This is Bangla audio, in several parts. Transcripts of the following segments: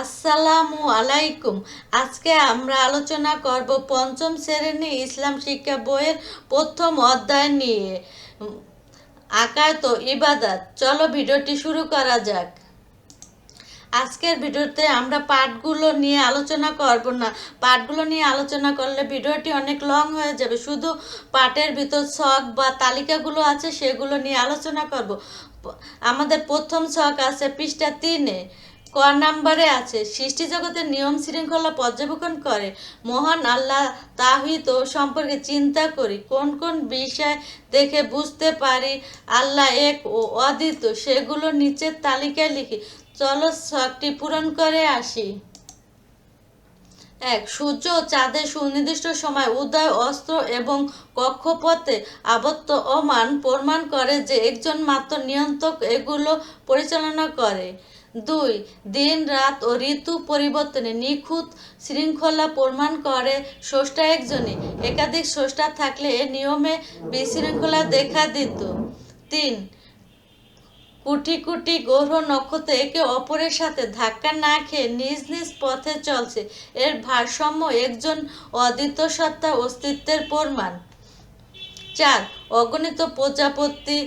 আসসালামু আলাইকুম। আজকে আমরা আলোচনা করব পঞ্চম শ্রেণি ইসলাম শিক্ষা বইয়ের প্রথম অধ্যায় নিয়ে। আকায়ত ইবাদাত। চলো ভিডিওটি শুরু করা যাক। আজকের ভিডিওতে আমরা পাঠগুলো নিয়ে আলোচনা করব না। পাঠগুলো নিয়ে আলোচনা করলে ভিডিওটি অনেক লং হয়ে যাবে। শুধু পাঠের ভিতর ছক বা তালিকাগুলো আছে, সেগুলো নিয়ে আলোচনা করব। আমাদের প্রথম ছক আছে পৃষ্ঠা তিনে। ক নাম্বারে আছে। সৃষ্টি জগতের নিয়ম শৃঙ্খলা পর্যবেক্ষণ করে। মহান আল্লাহ তাহিত সম্পর্কে চিন্তা করি। কোন কোন বিষয় দেখে বুঝতে পারি? আল্লাহ এক ও অদ্বিত, সেগুলো নিচের তালিকায় লিখি। চলো শখটি পূরণ করে আসি। এক, সূর্য ও চাঁদের সুনির্দিষ্ট সময় উদয়, অস্ত্র এবং কক্ষপথে আবদ্ধ অমান প্রমাণ করে যে একজন মাত্র নিয়ন্ত্রক এগুলো পরিচালনা করে। দুই, দিন, রাত ও ঋতু পরিবর্তনে নিখুঁত শৃঙ্খলা প্রমাণ করে স্রষ্টা একজনই। একাধিক স্রষ্টা থাকলে এ নিয়মে বিশৃঙ্খলা দেখা দিত। তিন, কোটি কোটি গ্রহ নক্ষত্র একে অপরের সাথে ধাক্কা না খেয়ে নিজ নিজ পথে চলছে। এর ভারসাম্য একজন অদ্বিত সত্তা অস্তিত্বের প্রমাণ। চার, অগণিত প্রজাপতি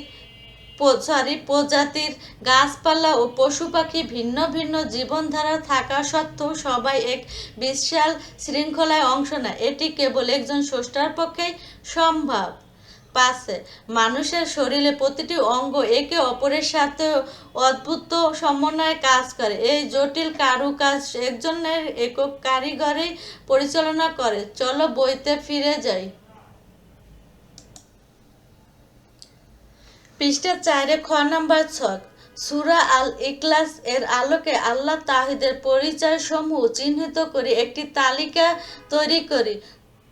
সরি প্রজাতির গাছপালা ও পশু পাখি ভিন্ন ভিন্ন জীবনধারা থাকা সত্ত্বেও সবাই এক বিশাল শৃঙ্খলায় অংশ নেয়। এটি কেবল একজন স্রষ্টার পক্ষেই সম্ভব। পাশে, মানুষের শরীরে প্রতিটি অঙ্গ একে অপরের সাথে অদ্ভুত সমন্বয়ে কাজ করে। এই জটিল কারুকাজ একজনের একক কারিগরেই পরিচালনা করে। চলো বইতে ফিরে যাই। পৃষ্ঠা চারে খ নাম্বার ছক, সুরা আল ইকলাস এর আলোকে আল্লাহ তাহিদের পরিচয় সমূহ চিহ্নিত করে একটি তালিকা তৈরি করি।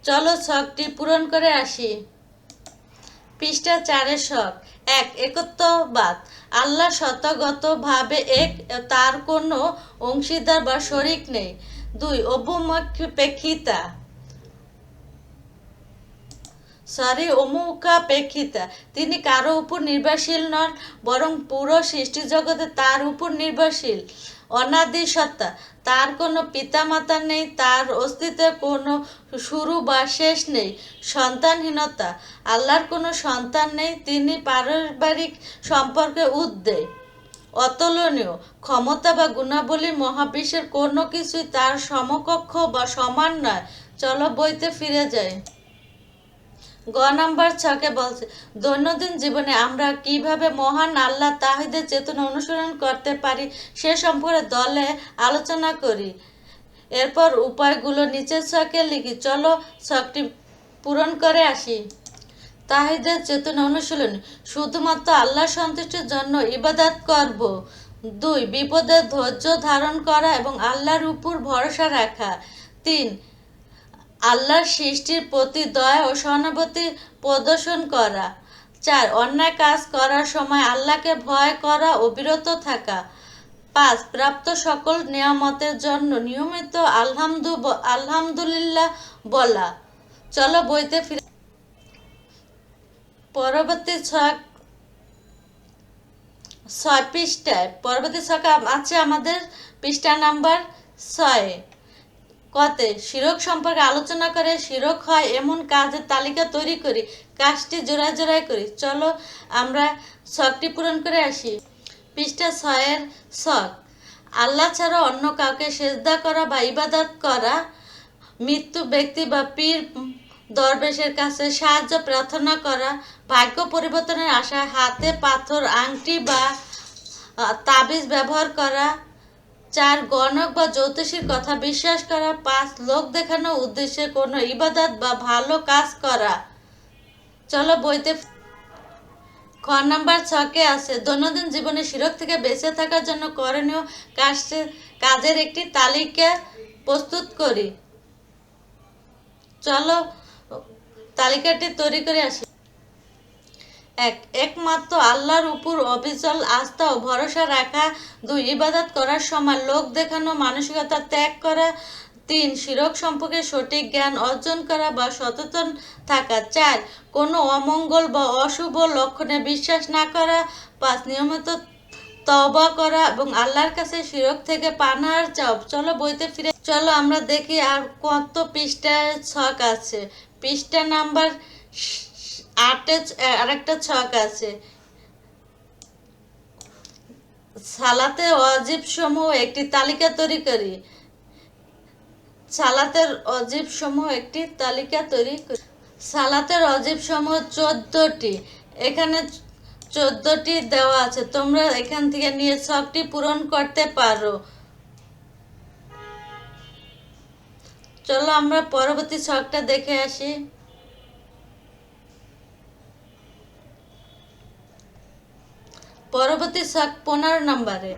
চলো ছকটি পূরণ করে আসি। পৃষ্ঠা চারের শখ এক, একত্ববাদ। আল্লাহ শতগতভাবে এক, তার কোনো অংশীদার বা শরিক নেই। দুই অবমুখাপেক্ষিতা সরি অমুখাপেক্ষিতা তিনি কারও উপর নির্ভরশীল নন, বরং পুরো সৃষ্টি জগতে তার উপর নির্ভরশীল। অনাদি সত্তা, তার কোনো পিতামাতা নেই, তার অস্তিত্বের কোনো শুরু বা শেষ নেই। সন্তানহীনতা, আল্লাহর কোনো সন্তান নেই, তিনি পারিবারিক সম্পর্কে উদ্দেয় অতুলনীয়, ক্ষমতা বা গুণাবলী মহাবিশ্বের কোনো কিছুই তার সমকক্ষ বা সমান নয়। চলো বইতে ফিরে যাই। গ নাম্বার ছকে বলছে, দৈনন্দিন জীবনে আমরা কীভাবে মহান আল্লাহ তাহিদের চেতনা অনুসরণ করতে পারি সে সম্পর্কে দলে আলোচনা করি। এরপর উপায়গুলো নিচের ছকে লিখি। চলো ছকটি পূরণ করে আসি। তাহিদের চেতনা অনুশীলন, শুধুমাত্র আল্লাহ সন্তুষ্টির জন্য ইবাদত করব। দুই বিপদে ধৈর্য ধারণ করা এবং আল্লাহর উপর ভরসা রাখা। তিন আল্লাহর সৃষ্টির প্রতি দয়া ও সহানুভূতি প্রদর্শন করা। চার, অন্যায় কাজ করার সময় আল্লাহকে ভয় করা ও বিরত থাকা। পাঁচ, প্রাপ্ত সকল নিয়ামতের জন্য নিয়মিত আলহামদু আলহামদুলিল্লাহ বলা। চলো বইতে ফিরে পরবর্তী ছক ছয় পৃষ্ঠায়। পরবর্তী ছক আছে আমাদের পৃষ্ঠা নাম্বার ছয়। কতে শিরক সম্পর্কে আলোচনা করে শিরক হয় এমন কাজের তালিকা তৈরি করি, কাজটি জোড়ায় জোড়ায় করি। চলো আমরা শখটি পূরণ করে আসি। পৃষ্ঠা ছয়ের শখ, আল্লাহ ছাড়া অন্য কাউকে সেজদা করা বা ইবাদত করা, মৃত্যু ব্যক্তি বা পীর দরবেশের কাছে সাহায্য, প্রার্থনা করা, ভাগ্য পরিবর্তনের আশায় হাতে পাথর, আংটি বা তাবিজ ব্যবহার করা চার গণক বা জ্যোতিষীর কথা বিশ্বাস করা, পাঁচ লোক দেখানোর উদ্দেশ্যে কোনো ইবাদত বা ভালো কাজ করা। চলো বইতে খ নাম্বার ছকে আছে, দৈনন্দিন জীবনে শিরক থেকে বেঁচে থাকার জন্য করণীয় কাজে, কাজের একটি তালিকা প্রস্তুত করি। চলো তালিকাটি তৈরি করে আসি। এক, একমাত্র আল্লাহর উপর অবিচল আস্থা ও ভরসা রাখা, দুই, ইবাদত করার সময় লোক দেখানো, মানসিকতা ত্যাগ করা, তিন, শিরক সম্পর্কে সঠিক জ্ঞান অর্জন করা বা সচেতন থাকা, চার, কোনো অমঙ্গল বা অশুভ লক্ষণে বিশ্বাস না করা, পাঁচ, নিয়মিত তবা করা এবং আল্লাহর কাছে শিরক থেকে পানার চাও চলো বইতে ফিরে, চলো আমরা দেখি আর কত পৃষ্ঠার ছক আছে। পৃষ্ঠা নাম্বার আটে আরেকটা ছক আছে। সালাতে অজীব সমূহ একটি তালিকা তৈরি করি। সালাতের অজীব সমূহ একটি তালিকা তৈরি করি। সালাতের অজীব সমূহ চোদ্দটি। এখানে চোদ্দটি দেওয়া আছে। তোমরা এখান থেকে নিয়ে ছকটি পূরণ করতে পারো। চলো আমরা পরবর্তী ছকটা দেখে আসি। পরবর্তী ছক পনেরো নম্বরে,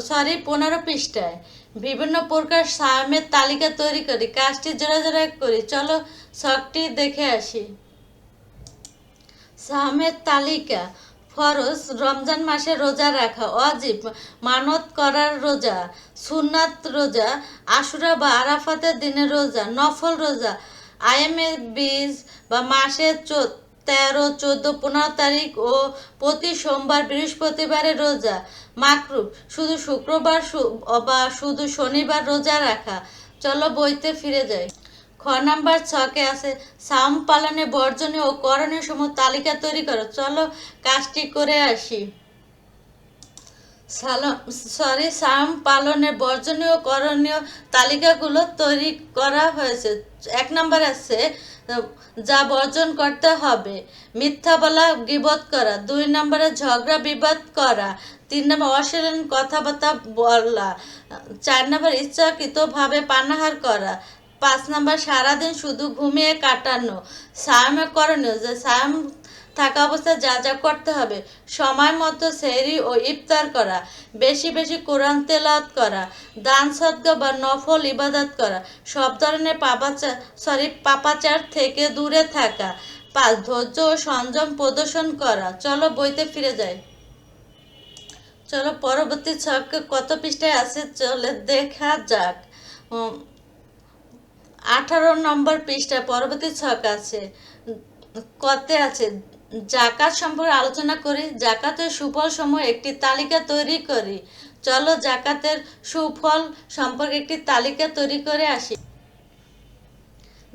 সরি পনেরো পৃষ্ঠায়, বিভিন্ন প্রকার সামের তালিকা তৈরি করি, কাজটি জোড়া জোড়া করি। চলো ছকটি দেখে আসি। সামের তালিকা, ফরজ, রমজান মাসে রোজা রাখা, অজীব, মানত করার রোজা, সুন্নাত রোজা, আশুরা বা আরাফাতের দিনে রোজা, নফল রোজা, আইএমএ বীজ বা মাসের চো- তেরো, চোদ্দ, পনেরো তারিখ ও প্রতি সোমবার বৃহস্পতিবারে রোজা। মাকরু শুধু শুক্রবার বা শুধু শনিবার রোজা রাখা। চলো বইতে ফিরে যাই। খ নাম্বার ছকে আছে সাম পালনে বর্জনীয় ও করণীয় সমূহ তালিকা তৈরি করো। চলো কাজটি করে আসি। সরি সাম পালনের বর্জনীয় করণীয় তালিকাগুলো তৈরি করা হয়েছে। এক নম্বর আছে যা বর্জন করতে হবে। মিথ্যা বলা, গিবত করা, দুই নম্বরে ঝগড়া, বিবাদ করা, তিন নম্বর অশালীন, কথাবার্তা বলা, চার নম্বর ইচ্ছাকৃতভাবে পানাহার করা, পাঁচ নম্বর সারাদিন শুধু ঘুমিয়ে কাটানো, সায়ামে করণীয়, যে সায়াম থাকা অবস্থায় যা যা করতে হবে। সময় মতো সেহরি ও ইফতার করা, বেশি বেশি কোরআন তেলাত করা, দান সদ্গা বা নফল ইবাদত করা, সব ধরনের পাপাচার সরি পাপাচার থেকে দূরে থাকা পাঁচ ধৈর্য ও সংযম প্রদর্শন করা। চলো বইতে ফিরে যাই। চলো পরবর্তী ছক কত পৃষ্ঠায় আছে চলে দেখা যাক। আঠারো নম্বর পৃষ্ঠা পরবর্তী ছক আছে। কতে আছে? জাকাত সম্পর্কে আলোচনা করি। জাকাতের সুফল সমূহ একটি তালিকা তৈরি করি। চলো জাকাতের সুফল সম্পর্কে একটি তালিকা তৈরি করে আসি।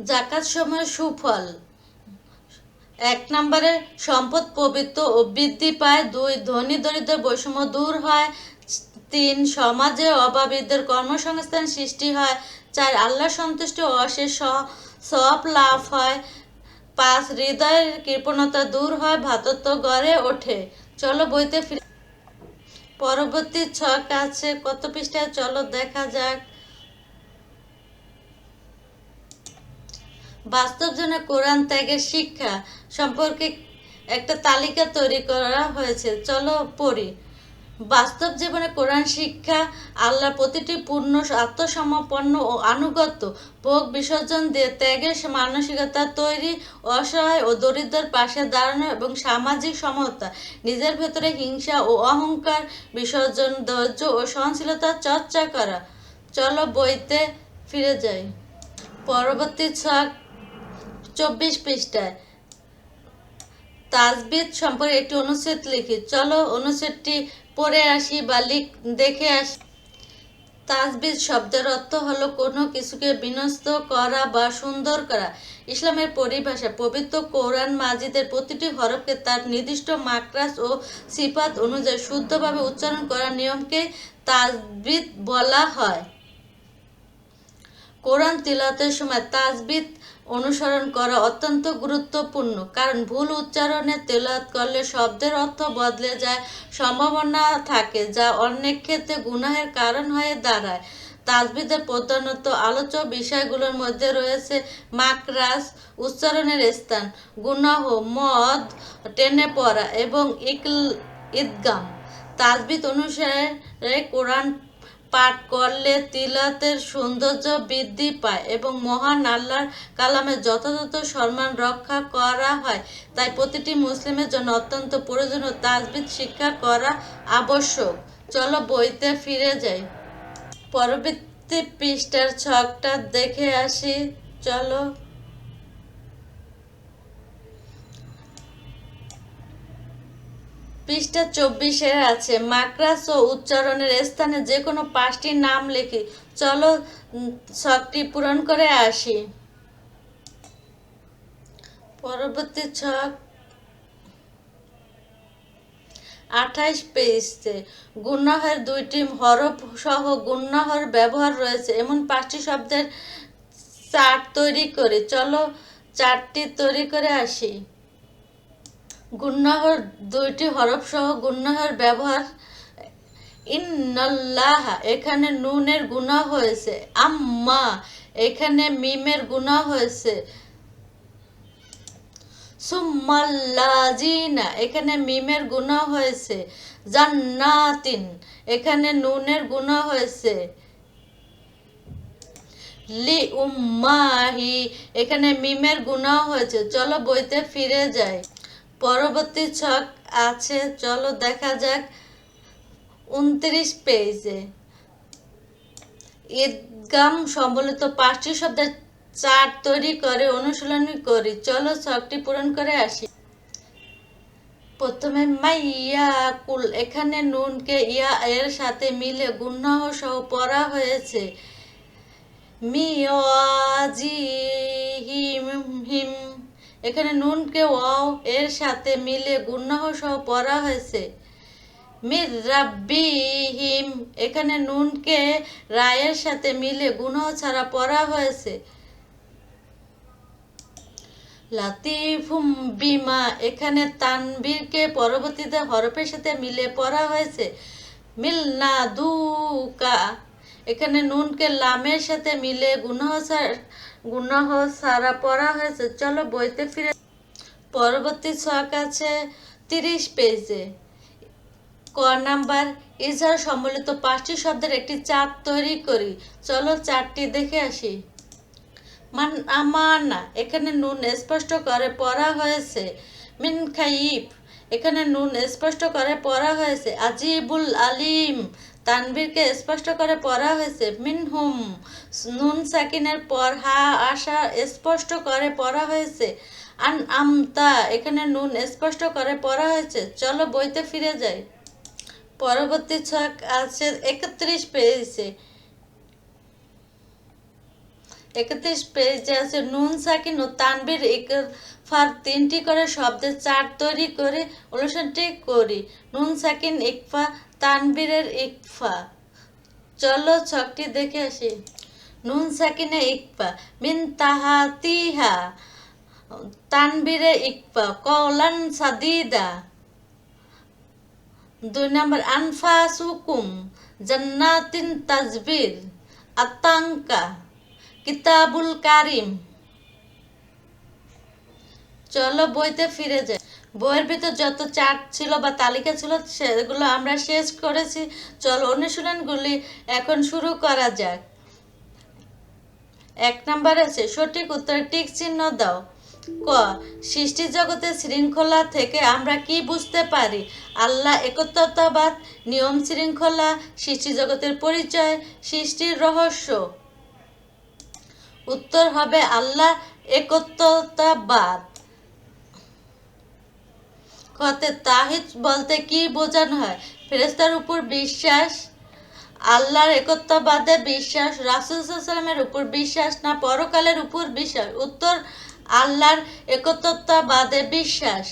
জাকাত সময়ের সুফল। এক নম্বরে, সম্পদ পবিত্র ও বৃদ্ধি পায়। দুই, ধনী দরিদ্র বৈষম্য দূর হয়। তিন, সমাজে অভাবীদের কর্মসংস্থান সৃষ্টি হয়। চার আল্লাহ সন্তুষ্টি অশেষ সব লাভ হয়। পাঁচ, হৃদয়ের কৃপণতা দূর হয়, ভাতত্ব গড়ে ওঠে। চলো বইতে ফিরে পরবর্তী ছক আছে, কত পৃষ্ঠায়? চলো দেখা যাক। বাস্তব জনে কোরআন ত্যাগের শিক্ষা সম্পর্কে একটা তালিকা তৈরি করা হয়েছে। চলো পড়ি। বাস্তব জীবনে কোরআন শিক্ষা আল্লাহ প্রতিটি পূর্ণ আত্মসমর্পন্ন ও আনুগত্য, ভোগ বিসর্জন দিয়ে ত্যাগের মানসিকতা তৈরি, অসহায় ও দরিদ্রের পাশে দাঁড়ানো এবং সামাজিক সমতা, নিজের ভেতরে হিংসা ও অহংকার বিসর্জন, ধৈর্য ও সহনশীলতার চর্চা করা। চলো বইতে ফিরে যাই। পরবর্তী ছক, চব্বিশ পৃষ্ঠায়। তাজবিদ সম্পর্কে একটি অনুচ্ছেদ লিখি। চলো অনুচ্ছেদটি পড়ে আসি বালি দেখে আসি। তাজবিদ শব্দের অর্থ হলো কোনো কিছুকে বিনষ্ট করা বা সুন্দর করা। ইসলামের পরিভাষা, পবিত্র কোরআন মাজিদের প্রতিটি হরফকে তার নির্দিষ্ট মাকরাস ও সিফাত অনুযায়ী শুদ্ধভাবে উচ্চারণ করার নিয়মকে তাজবিদ বলা হয়। কোরআন তিলাতের সময় তাজবিদ অনুসরণ করা অত্যন্ত গুরুত্বপূর্ণ, কারণ ভুল উচ্চারণে তেলাত করলে শব্দের অর্থ বদলে যায়, সম্ভাবনা থাকে যা অনেক ক্ষেত্রে গুনাহের কারণ হয়ে দাঁড়ায়। তাজবিদের প্রধানত আলোচ্য বিষয়গুলোর মধ্যে রয়েছে মাকরাস উচ্চারণের স্থান, গুনাহ, মদ, টেনে পড়া এবং ইকল, ঈদগাম। তাজবিদ অনুসারে কোরআন পাঠ করলে তিলাতের সৌন্দর্য বৃদ্ধি পায় এবং মহান আল্লাহর কালামের যথাযথ সম্মান রক্ষা করা হয়। তাই প্রতিটি মুসলিমের জন্য অত্যন্ত প্রয়োজনীয় তাজবিদ শিক্ষা করা আবশ্যক। চলো বইতে ফিরে যাই। পরবর্তী পৃষ্ঠার ছকটা দেখে আসি। চলো। পৃষ্ঠা চব্বিশের আছে মাকড়াস ও উচ্চারণের স্থানে যে কোনো পাঁচটি নাম লিখি চলো ছকটি পূরণ করে আসি। পরবর্তী ছক আঠাইশ পেজতে গুণাহের দুইটি হরফ সহ গুণাহর ব্যবহার রয়েছে, এমন পাঁচটি শব্দের চার্ট তৈরি করে, চলো চারটি তৈরি করে আসি। গুন্নাহর দুইটি হরফ সহ গুন্নাহর ব্যবহার, ইন্নাল্লাহ, এখানে নুনের গুণা হয়েছে। আম্মা, এখানে মিমের গুণা হয়েছে। সুম্মাল্লাজিনা এখানে মিমের গুণা হয়েছে। জান্নাতিন, এখানে নুনের গুণা হয়েছে। লি উম্মাহি এখানে মিমের গুণা হয়েছে। চলো বইতে ফিরে যাই। পরবর্তী ছক আছে, চলো দেখা যাক উনত্রিশ পেজে। ঈদগাম সম্বলিত পাঁচটি শব্দের চার্ট তৈরি করে, অনুশীলনী করি। চলো ছকটি পূরণ করে আসি। প্রথমে মাইয়া কুল, এখানে নুনকে ইয়া এর সাথে মিলে গুন্নাহ সহ পড়া হয়েছে। মিয়াজি এখানে নুনকে ওয়াও, এর সাথে মিলে গুন্নাহ সহ পড়া হয়েছে। মির রাব্বিহিম, এখানে নুনকে রায়ের সাথে মিলে গুনাহ ছাড়া পড়া হয়েছে। লাতিফুম বিমা, এখানে তানবীরকে পরবর্তীতে হরফের সাথে মিলে পড়া হয়েছে। মিলনা দুকা, এখানে নুনকে লামের সাথে মিলে গুনাহ ছাড়া গুনাহ ছাড়া পড়া হয়েছে। চলো বইতে ফিরে পরবর্তী ছক আছে তিরিশ পেজে। ক নাম্বার, ইজহার সম্বলিত পাঁচটি শব্দের একটি চার্ট তৈরি করি। চলো চারটি দেখে আসি। মান আমানা এখানে নুন স্পষ্ট করে পড়া হয়েছে। মিন খাইফ, এখানে নুন স্পষ্ট করে পড়া হয়েছে। আজিবুল আলিম তানবীরকে স্পষ্ট করে পড়া হয়েছে মিন হুম নুন সাকিনের পর হা আশা স্পষ্ট করে পড়া হয়েছে। আন আমতা, এখানে নুন স্পষ্ট করে পড়া হয়েছে। চলো বইতে ফিরে যাই। পরবর্তী ছক আছে একত্রিশ পেজে। একত্রিশ পেজে আছে, নুন সাকিন ও তানবির ইকফার তিনটি করে শব্দের চার তৈরি করে অনুসারটি করি। নুন সাকিন ইকফা তানবীরের ইকফা। চলো ছকটি দেখে আসি। নুন সাকিনে ইকফা, মিন তাহাতিহা। তানবীরে ইকফা, কওলান সাদিদা। দুই নম্বর আনফা সুকুম জান্নাতিন তাজবির আতাঙ্কা কিতাবুল কারিম। চলো বইতে ফিরে যাই। বইয়ের ভিতর যত চার্ট ছিল বা তালিকা ছিল, সেগুলো আমরা শেষ করেছি। চল, অনুশীলনগুলি এখন শুরু করা যাক। এক নাম্বার আছে, সঠিক উত্তরে, টিক চিহ্ন দাও। ক, সৃষ্টি জগতের শৃঙ্খলা থেকে আমরা কি বুঝতে পারি? আল্লাহ একত্রতাবাদ, নিয়ম শৃঙ্খলা, সৃষ্টি জগতের পরিচয়, সৃষ্টির রহস্য। উত্তর হবে, আল্লাহ একত্বতাবাদ কতে তাহিদ বলতে কি বোঝানো হয়? ফেরেস্তার উপর বিশ্বাস, আল্লাহর একত্ববাদে বিশ্বাস রাসুলসাল্লামের উপর বিশ্বাস না পরকালের উপর বিশ্বাস? উত্তর, আল্লাহর একত্ববাদে বিশ্বাস।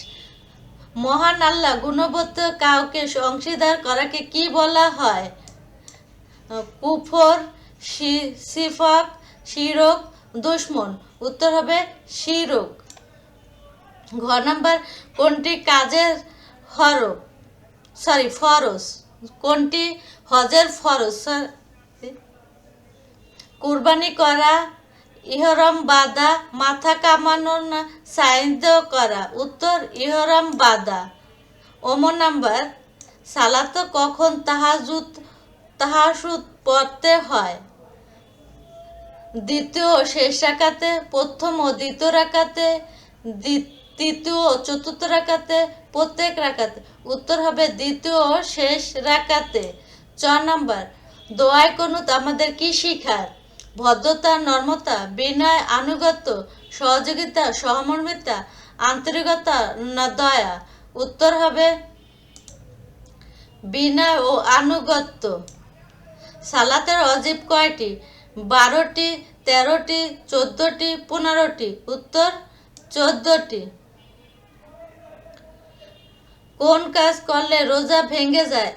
মহান আল্লাহ গুণবত্ত কাউকে অংশীদার করাকে কি বলা হয়? কুফর সিফক শিরক, দুশ্মন। উত্তর হবে শিরক। ঘ নাম্বার কোনটি কাজের হরফ সরি ফরজ। কোনটি হজের ফরজ? সরি কুরবানি করা, ইহরম বাদা মাথা কামানো না সাইন্দ করা। উত্তর, ইহরম বাদা ওমো নাম্বার, সালাত কখন তাহাজুদ তাহাসুদ পড়তে হয়? দ্বিতীয়, শেষ রাকাতে, প্রথম ও দ্বিতীয় রাকাতে, দ্বি- তৃতীয় চতুর্থ রাকাতে, প্রত্যেক রাকাতে। উত্তর হবে দ্বিতীয় শেষ রাকাতে। চ নাম্বার দোয়ায় কনুত আমাদের কি শিখায় ভদ্রতা, নর্মতা, বিনয়, আনুগত্য, সহযোগিতা, সহমর্মিতা, আন্তরিকতা, না দয়া। উত্তর হবে বিনয় ও আনুগত্য। সালাতের অজীব কয়টি? বারোটি, তেরোটি, চোদ্দটি, পনেরোটি। উত্তর, চোদ্দটি। কোন কাজ করলে রোজা ভেঙে যায়?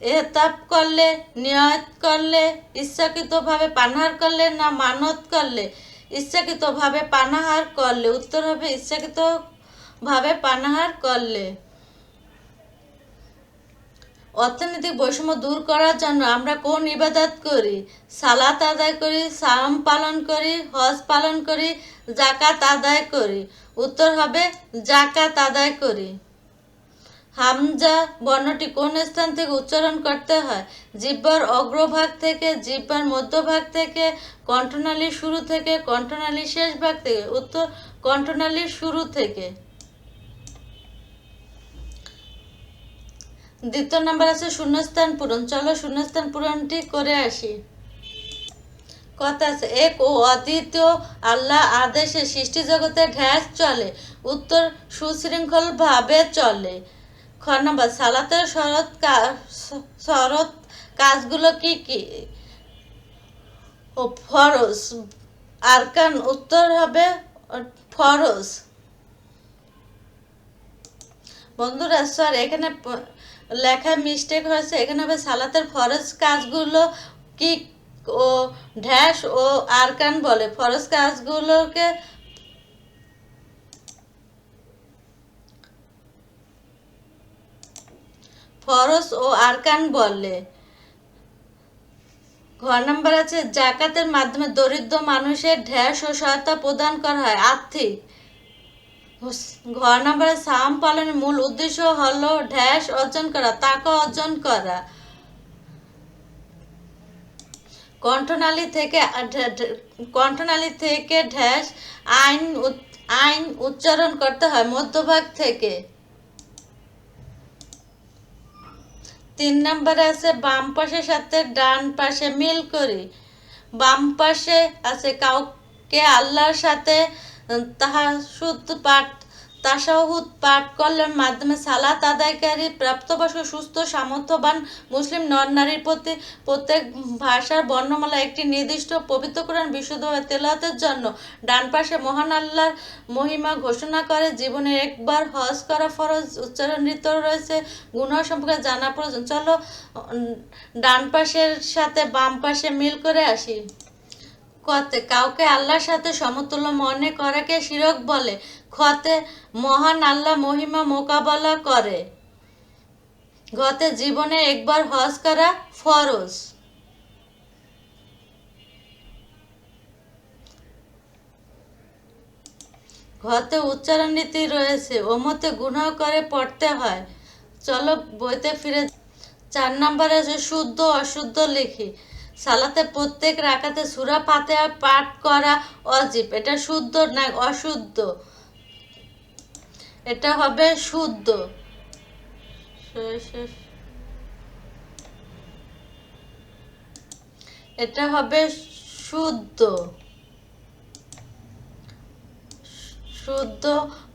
এহতাপ করলে, নিয়ত করলে, ইচ্ছাকৃতভাবে পানাহার করলে না মানত করলে? ইচ্ছাকৃতভাবে পানাহার করলে, উত্তর হবে ইচ্ছাকৃতভাবে পানাহার করলে। অর্থনৈতিক বৈষম্য দূর করার জন্য আমরা কোন ইবাদত করি? সালাত আদায় করি সাম পালন করি, হজ পালন করি জাকাত আদায় করি। উত্তর হবে জাকাত আদায় করি। হামজা বর্ণটি কোন স্থান থেকে উচ্চারণ করতে হয়? জিব্বার অগ্রভাগ থেকে, জিব্বার মধ্যভাগ থেকে, কণ্ঠনালীর শুরু থেকে, কণ্ঠনালীর শেষ ভাগ থেকে, উত্তর কণ্ঠনালীর শুরু থেকে। দ্বিতীয় নাম্বার আছে শূন্যস্থান পূরণ। চলো শূন্যস্থান পূরণটি করে আসি। কথা আছে, এক ও অদ্বিতীয় আল্লাহ আদেশে সৃষ্টি জগতে ঢ্যাস চলে, উত্তর সুশৃঙ্খল ভাবে চলে। খ নম্বর, সালাতের শরৎ শরৎ কাজগুলো কি কি? আরকান উত্তর হবে বন্ধুরা স্যার এখানে লেখায় মিস্টেক হয়েছে। এখানে হবে, সালাতের ফরজ কাজগুলো কি, ও, ঢ্যাস ও আরকান বলে। ফরজ কাজগুলোকে ফরজ ও আরকান বলে। ঘর নাম্বার আছে, জাকাতের মাধ্যমে দরিদ্র মানুষের ঢ্যাস ও সহায়তা প্রদান করা হয়। আর্থিক। ঘর নাম্বারে সাম পালনের মূল উদ্দেশ্য হলো ঢ্যাস অর্জন করা, তাকে অর্জন করা। কণ্ঠনালী থেকে কণ্ঠনালী থেকে ঢ্যাস আইন আইন উচ্চারণ করতে হয়, মধ্যভাগ থেকে। তিন নম্বরে আছে বাম পাশের সাথে ডান পাশে মিল করি। বাম পাশে আছে কাউকে আল্লাহর সাথে তাহার সুদ পাঠ তাসাহুদ পাঠ করলের মাধ্যমে সালাত আদায়কারী, প্রাপ্তবয়স্ক, সুস্থ, সামর্থ্যবান মুসলিম নর নারীর প্রতি প্রত্যেক ভাষার বর্ণমালা একটি নির্দিষ্ট পবিত্র কোরআন বিশুদ্ধভাবে তেলাওয়াতের জন্য ডান পাশে মহান আল্লাহর মহিমা ঘোষণা করে, জীবনে একবার হজ করা ফরজ উচ্চারণিত রয়েছে গুণ সম্পর্কে জানা প্রয়োজন। চলো ডান পাশের সাথে বাম পাশে মিল করে আসি। কতে, কাউকে আল্লাহর সাথে সমতুল্য মনে করাকে শিরক বলে। খতে মহান আল্লাহ মহিমা মোকাবেলা করে। গতে জীবনে একবার হজ করা ফরজ। ঘতে উচ্চারণ নীতি রয়েছে, ওমতে গুনাহ করে পড়তে হয়। চলো বইতে ফিরে চার নম্বরে আছে, শুদ্ধ অশুদ্ধ লিখি। সালাতে প্রত্যেক রাকাতে সুরা পাতে পাঠ করা অজীব। এটা শুদ্ধ না অশুদ্ধ? এটা হবে শুদ্ধ। এটা হবে শুদ্ধ। শুদ্ধ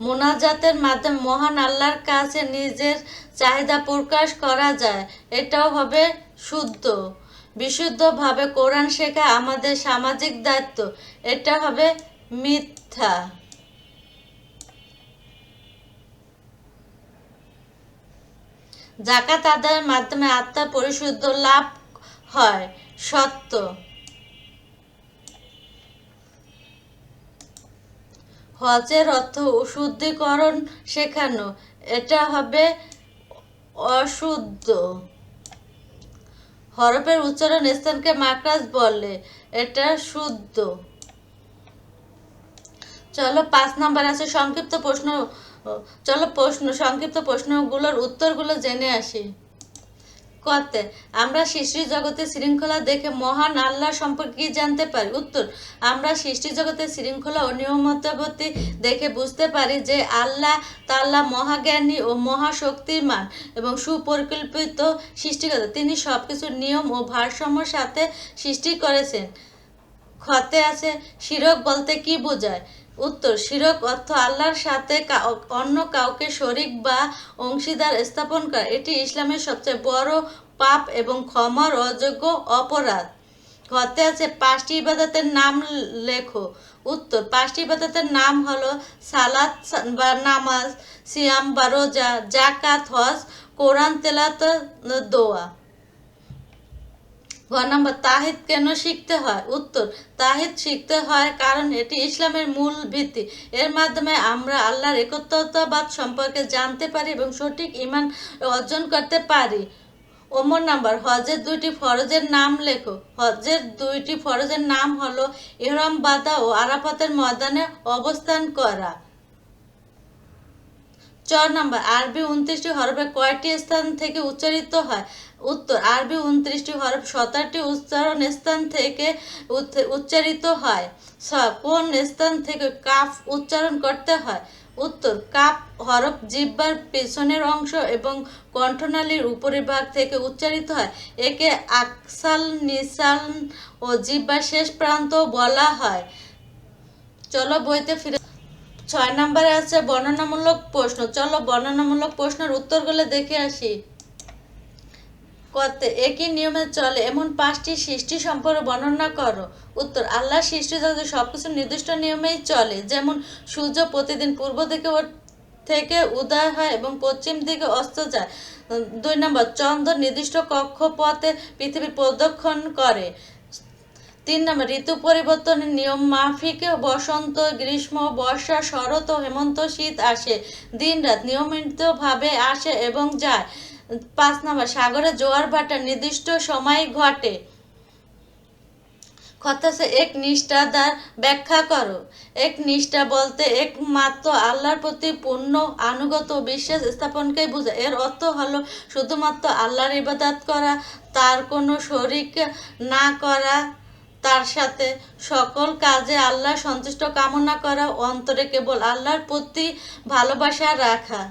মোনাজাতের মাধ্যমে মহান আল্লাহর কাছে নিজের চাহিদা প্রকাশ করা যায়। এটাও হবে শুদ্ধ। বিশুদ্ধভাবে কোরআন শেখা আমাদের সামাজিক দায়িত্ব। এটা হবে মিথ্যা। জাকাত আদায়ের মাধ্যমে আত্মা পরিশুদ্ধ লাভ হয়, সত্য। হজের অর্থ শুদ্ধিকরণ শেখানো, এটা হবে অশুদ্ধ। হরফের উচ্চারণ স্থানকে মাকরাজ বলে, এটা শুদ্ধ। চলো পাঁচ নাম্বার আছে, সংক্ষিপ্ত প্রশ্ন চলো প্রশ্ন, সংক্ষিপ্ত প্রশ্নগুলোর উত্তরগুলো জেনে আসি। কতে, আমরা সৃষ্টি জগতে শৃঙ্খলা দেখে মহান আল্লাহ সম্পর্কে কি জানতে পারি? উত্তর, আমরা সৃষ্টি জগতে শৃঙ্খলা ও নিয়মতাবতী দেখে বুঝতে পারি যে আল্লাহ তাল্লাহ মহাজ্ঞানী ও মহাশক্তিমান এবং সুপরিকল্পিত সৃষ্টিকর্তা। তিনি সব কিছুর নিয়ম ও ভারসাম্যর সাথে সৃষ্টি করেছেন। খতে আছে, শিরক বলতে কি বোঝায়? উত্তর, শিরক অর্থ আল্লাহর সাথে অন্য কাউকে শরিক বা অংশীদার স্থাপন করা। এটি ইসলামের সবচেয়ে বড় পাপ এবং ক্ষমার অযোগ্য অপরাধ। ঘতে আছে পাঁচটি ইবাদতের নাম লেখো। উত্তর, পাঁচটি ইবাদতের নাম হলো সালাত বা নামাজ, সিয়াম বা রোজা জাকাত হজ, কোরআন তেলাত দোয়া। ঘ নম্বর তাহিদ কেন শিখতে হয়? উত্তর, তাহিদ শিখতে হয় কারণ এটি ইসলামের মূল ভিত্তি। এর মাধ্যমে আমরা আল্লাহর একত্রতাবাদ সম্পর্কে জানতে পারি এবং সঠিক ইমান অর্জন করতে পারি। ওমর নাম্বার হজের দুইটি ফরজের নাম লেখো। হজের দুইটি ফরজের নাম হলো ইহরাম বাদা ও আরাফাতের ময়দানে অবস্থান করা। চার নম্বর, আরবি উনত্রিশটি হরফে কয়টি স্থান থেকে উচ্চারিত হয়? উত্তর, আরবি উনত্রিশটি হরফ সতেরোটি উচ্চারণ স্থান থেকে উচ্চ- উচ্চারিত হয়। ছ কোন স্থান থেকে কাফ উচ্চারণ করতে হয়? উত্তর কাপ হরফ জিব্বার পেছনের অংশ এবং কণ্ঠনালীর উপরিভাগ থেকে উচ্চারিত হয়। একে আকসাল, নিসাল ও জিব্বার শেষ প্রান্ত বলা হয়। চলো বইতে ফিরে ছয় নম্বরে আছে বর্ণনামূলক প্রশ্ন। চলো বর্ণনামূলক প্রশ্নের উত্তরগুলো দেখে আসি। করতে একই নিয়মে চলে, এমন পাঁচটি সৃষ্টি সম্পর্কে বর্ণনা করো। উত্তর, আল্লাহ সৃষ্টি জগতে সবকিছু নির্দিষ্ট নিয়মেই চলে। যেমন, সূর্য প্রতিদিন পূর্ব দিকে থেকে উদয় হয় এবং পশ্চিম দিকে অস্ত যায়। দুই নম্বর, চন্দ্র নির্দিষ্ট কক্ষপথে পৃথিবী প্রদক্ষণ করে। তিন নম্বর, ঋতু পরিবর্তনের নিয়ম মাফিক, বসন্ত, গ্রীষ্ম, বর্ষা, শরৎ ও হেমন্ত, শীত আসে, দিন রাত নিয়মিতভাবে আসে এবং যায়। পাঁচ নম্বর, সাগরে জোয়ার ভাটা নির্দিষ্ট সময় ঘটে। খতাসে, এক নিষ্ঠা দ্বার ব্যাখ্যা করো। এক নিষ্ঠা বলতে একমাত্র আল্লাহর প্রতি পূর্ণ আনুগত বিশ্বাস স্থাপনকেই বোঝায়। এর অর্থ হলো শুধুমাত্র আল্লাহর ইবাদত করা, তার কোনো শরিক না করা তার সাথে সকল কাজে আল্লাহ সন্তুষ্ট কামনা করা অন্তরে কেবল আল্লাহর প্রতি ভালোবাসা রাখা।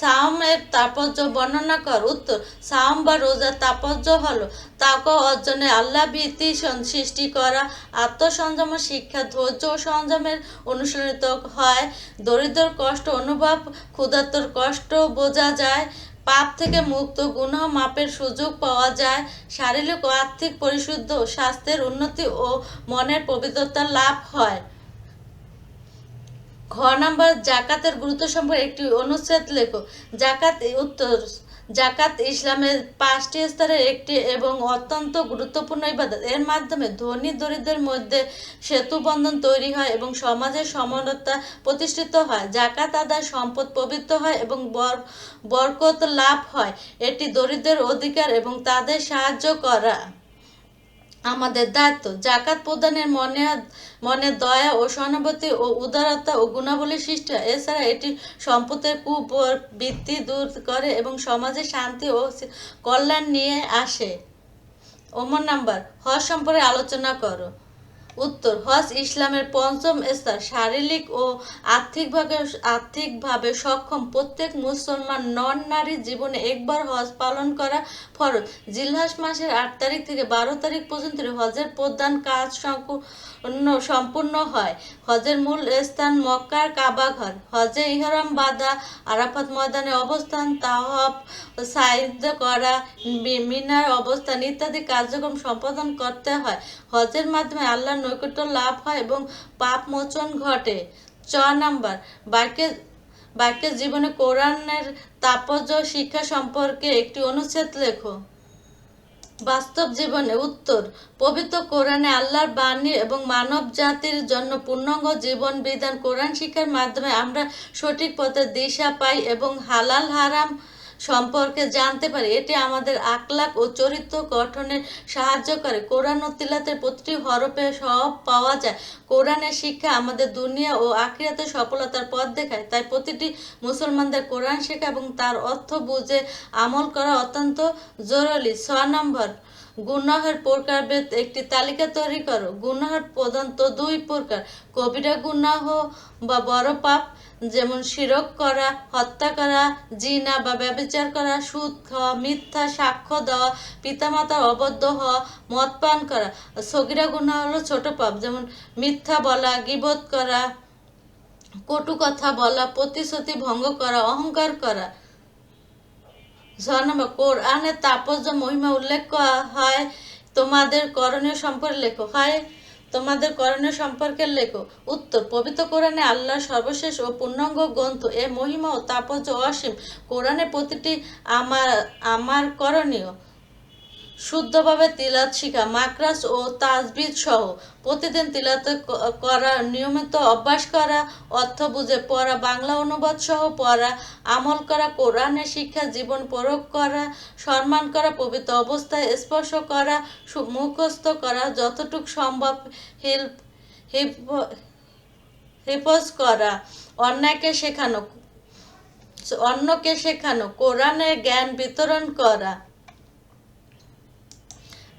সাওমের তাৎপর্য বর্ণনা কর। উত্তর, সাওম বা রোজার তাৎপর্য হলো তাকে অর্জনে আল্লাহ ভীতি সৃষ্টি করা, আত্মসংযম শিক্ষা, ধৈর্য ও সংযমের অনুসরণিত হয়। দরিদ্র কষ্ট অনুভব, ক্ষুধার্তর কষ্ট বোঝা যায় পাপ থেকে মুক্ত গুণ মাপের সুযোগ পাওয়া যায়। শারীরিক ও আর্থিক পরিশুদ্ধ স্বাস্থ্যের উন্নতি ও মনের পবিত্রতা লাভ হয়। ঘ নাম্বার, জাকাতের গুরুত্ব সম্পর্কে একটি অনুচ্ছেদ লেখো। জাকাত উত্তর জাকাত ইসলামের পাঁচটি স্তরের একটি এবং অত্যন্ত গুরুত্বপূর্ণ ইবাদত। এর মাধ্যমে ধনী দরিদ্রের মধ্যে সেতু বন্ধন তৈরি হয় এবং সমাজের সমানতা প্রতিষ্ঠিত হয়। জাকাত আদায় সম্পদ পবিত্র হয় এবং বর বরকত লাভ হয়। এটি দরিদ্রের অধিকার এবং তাদের সাহায্য করা। আমাদের দায়িত্ব। জাকাত প্রদানের মনে মনে দয়া ও সহানুভূতি ও উদারতা ও গুণাবলী সৃষ্টি। এছাড়া এটি সম্পদের কুবৃত্তি দূর করে এবং সমাজে শান্তি ও কল্যাণ নিয়ে আসে। ওমর নাম্বার হজ সম্পর্কে আলোচনা করো। উত্তর, হজ ইসলামের পঞ্চম স্তর শারীরিক ও আর্থিকভাবে আর্থিকভাবে সক্ষম প্রত্যেক মুসলমান নন নারী জীবনে একবার হজ পালন করা ফরজ। জিলহাস মাসের আট তারিখ থেকে বারো তারিখ পর্যন্ত হজের প্রদান কাজ সম্পূর্ণ হয়। হজের মূল স্থান মক্কার কাবাঘর হজে ইহরাম, বাদা, আরাফাত ময়দানে অবস্থান, তাওয়াফ সাইদ করা মিনার অবস্থান ইত্যাদি কার্যক্রম সম্পাদন করতে হয়। হজের মাধ্যমে আল্লাহর নৈকট্য লাভ হয় এবং পাপ মোচন ঘটে। চ নাম্বার, বাক্যে বাক্যের জীবনে কোরআনের তাৎপর্য শিক্ষা সম্পর্কে একটি অনুচ্ছেদ লেখো। বাস্তব জীবনে উত্তর, পবিত্র কোরআনে আল্লাহর বাণী এবং মানব জাতির জন্য পূর্ণাঙ্গ জীবন বিধান কোরআন শিক্ষার মাধ্যমে আমরা সঠিক পথে দিশা পাই এবং হালাল, হারাম সম্পর্কে জানতে পারি, এটি আমাদের আকলাক ও চরিত্র গঠনে সাহায্য করে। কোরআন ও তিলাতের প্রতিটি হরফে সব পাওয়া যায়। কোরআনের শিক্ষা আমাদের দুনিয়া ও আখিরাতে সফলতার পথ দেখায়। তাই প্রতিটি মুসলমানদের কোরআন শেখা এবং তার অর্থ বুঝে আমল করা অত্যন্ত জরুরি। ছ নম্বর, গুনাহের প্রকারভেদ একটি তালিকা তৈরি করো। গুনাহের প্রধানত দুই প্রকার। কবিরা গুনাহ বা বড় পাপ যেমন শিরক করা, হত্যা করা, জিনা বা ব্যবচার করা, সুদ খাওয়া, মিথ্যা সাক্ষ্য দেওয়া, পিতামাতার অবদ্ধ হওয়া, মদ পান করা। সগিরা গুণা হলো ছোট পাপ, যেমন মিথ্যা বলা গিবোধ করা, কটু কথা বলা, প্রতিশ্রুতি ভঙ্গ করা, অহংকার করা। নম্বর, কোরআনে তাপস মহিমা উল্লেখ করা হয়। তোমাদের করণীয় সম্পর্কে লেখো। হয় তোমাদের করণীয় সম্পর্কে লেখো। উত্তর, পবিত্র কোরআনে আল্লাহ সর্বশেষ ও পূর্ণাঙ্গ গ্রন্থ। এ মহিমা ও তাপজ অসীম। কোরআনে প্রতিটি আমার আমার করণীয়। শুদ্ধভাবে তিলাত শিখা মাকরাস ও তাজবিদ সহ প্রতিদিন তিলাত করা, নিয়মিত অভ্যাস করা, অর্থ বুঝে পড়া, বাংলা অনুবাদ সহ পড়া, আমল করা, কোরআনের শিক্ষা, জীবন প্রয়োগ করা, সম্মান করা, পবিত্র অবস্থায় স্পর্শ করা মুখস্থ করা, যতটুক সম্ভব হেল্প হেফজ করা, অন্যকে শেখানো অন্যকে শেখানো, কোরআনের জ্ঞান বিতরণ করা।